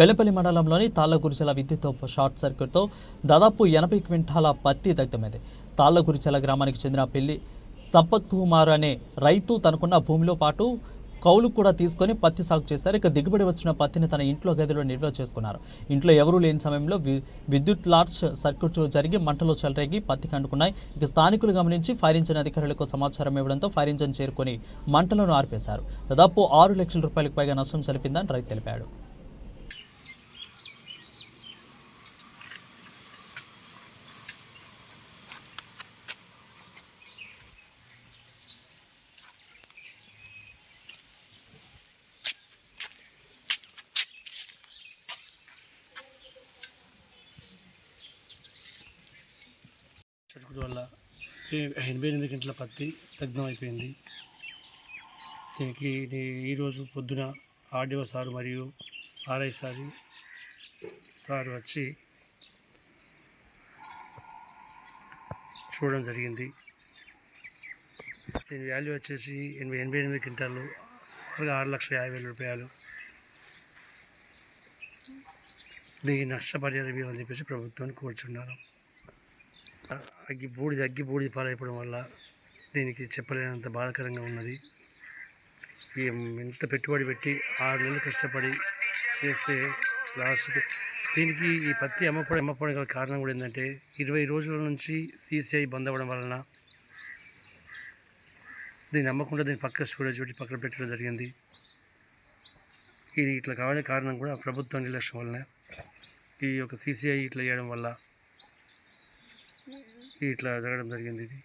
బెల్లపల్లి మండలంలోని తాళ్ళగురిచల విద్యుత్ షార్ట్ సర్క్యూట్తో దాదాపు ఎనభై క్వింటాల పత్తి దగ్ధమైంది. తాళ్ళగురిచల గ్రామానికి చెందిన పెళ్ళి సంపత్ కుమార్ అనే రైతు తనకున్న భూమిలో పాటు కౌలు కూడా తీసుకొని పత్తి సాగు చేశారు. ఇక దిగుబడి వచ్చిన పత్తిని తన ఇంట్లో గదిలో నిల్వ చేసుకున్నారు. ఇంట్లో ఎవరూ లేని సమయంలో విద్యుత్ లార్జ్ సర్క్యూట్ జరిగి మంటలు చెలరేగి పత్తి కండుకున్నాయి. ఇక స్థానికులు గమనించి ఫైర్ ఇంజిన్ అధికారులకు సమాచారం ఇవ్వడంతో ఫైర్ ఇంజిన్ చేరుకొని మంటలను ఆర్పేశారు. దాదాపు ఆరు లక్షల రూపాయలకు పైగా నష్టం జరిపిందని రైతు తెలిపాడు. చటుకుడు వల్ల ఎనభై ఎనిమిది గంటల పత్తి తగ్నం అయిపోయింది. దీనికి ఈరోజు పొద్దున ఆర్డీఓ సార్ మరియు ఆర్ఐ సార్ సార్ వచ్చి చూడడం జరిగింది. దీని వాల్యూ వచ్చేసి ఎనభై ఎనభై ఎనిమిది క్వింటాలు సుమారుగా ఆరు లక్షల యాభై వేల రూపాయలు. దీనికి నష్టపరిహారం ఇవ్వాలని చెప్పేసి ప్రభుత్వాన్ని కోరుచున్నాను. అగ్గి బూడిద అగ్గి బూడిద పాలైపోవడం వల్ల దీనికి చెప్పలేనంత బాధాకరంగా ఉన్నది. ఎంత పెట్టుబడి పెట్టి ఆరు నెలలు కష్టపడి చేస్తే లాస్ట్ దీనికి ఈ పత్తి అమ్మపడం అమ్మపడం గల కారణం కూడా ఏంటంటే ఇరవై రోజుల నుంచి సీసీఐ బంద్ అవ్వడం వలన దీన్ని అమ్మకుండా దీన్ని పక్క స్టోరేజ్ పెట్టి పక్కన పెట్టడం జరిగింది. ఇది ఇట్లా కావాలనే కారణం కూడా ప్రభుత్వ నిర్లక్ష్యం వల్లనే ఈ యొక్క సీసీఐ ఇట్లా చేయడం వల్ల ఇట్లా జరగడం జరిగింది ఇది.